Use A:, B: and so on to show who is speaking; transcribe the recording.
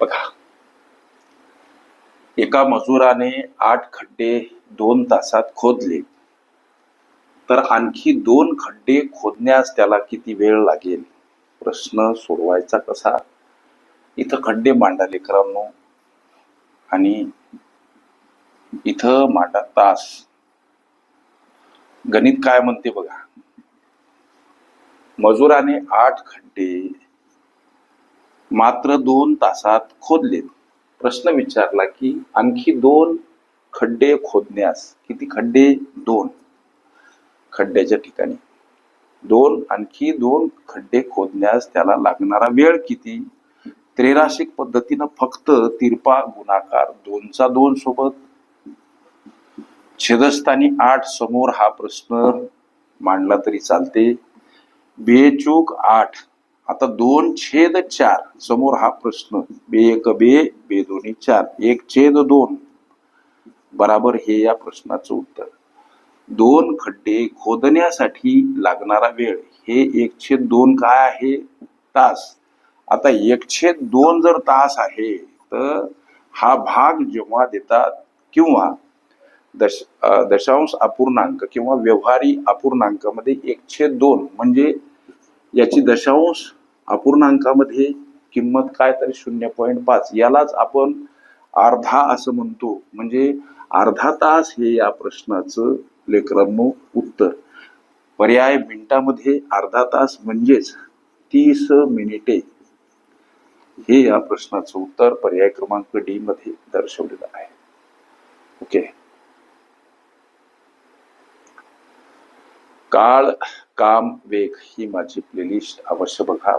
A: बघा. एका मजुराने आठ खड्डे दोन तासात खोदले. तर आणखी दोन खड्डे खोदण्यास त्याला किती वेळ लागेल? प्रश्न सोडवायचा कसा? इथं खड्डे मांडा लेकरांनो आणि इथं मांडा तास. गणित काय म्हणते बघा? मजुराने आठ खड्डे मात्र दोन तासात खोदले प्रश्न विचारला की आणखी दोन खड्डे खोदण्यास किती खड्डे? दोन. खड्ड्याच्या ठिकाणी. दोन आणखी दोन खड्डे खोदण्यास त्याला लागणारा वेळ किती? त्रेराशिक पद्धतीनं फक्त तिरपा गुणाकार दोनचा दोन सोबत. छेदस्थानी आठ समोर हा प्रश्न मांडला तरी चालते. बेचूक आठ. आता दोन छेद चार समोर हा प्रश्न. बे एक बे बे दोन्ही चार. एक छेद दोन. बराबर हे या प्रश्नाचं उत्तर. दोन खड्डे खोदण्यासाठी लागणारा वेळ. हे एक छेद दोन काय आहे? तास. आता एक छेद दोन जर तास आहे तर हा भाग जेव्हा देतात किंवा दश दशांश अपूर्णांक किंवा व्यवहारी अपूर्णांकामध्ये एक छेद दोन. म्हणजे याची दशांश अपूर्णांकामध्ये किंमत काय तर शून्य पॉईंट पाच. यालाच आपण अर्धा असं म्हणतो. म्हणजे अर्धा तास हे या प्रश्नाचं लेकरांनो उत्तर. पर्याय मिनिटामध्ये अर्धा तास म्हणजेच तीस मिनिटे. हे या प्रश्नाचं उत्तर पर्याय क्रमांक डी मध्ये दर्शवलेलं आहे. ओके. काळ काम वेग ही माझी प्लेलिस्ट अवश्य बघा.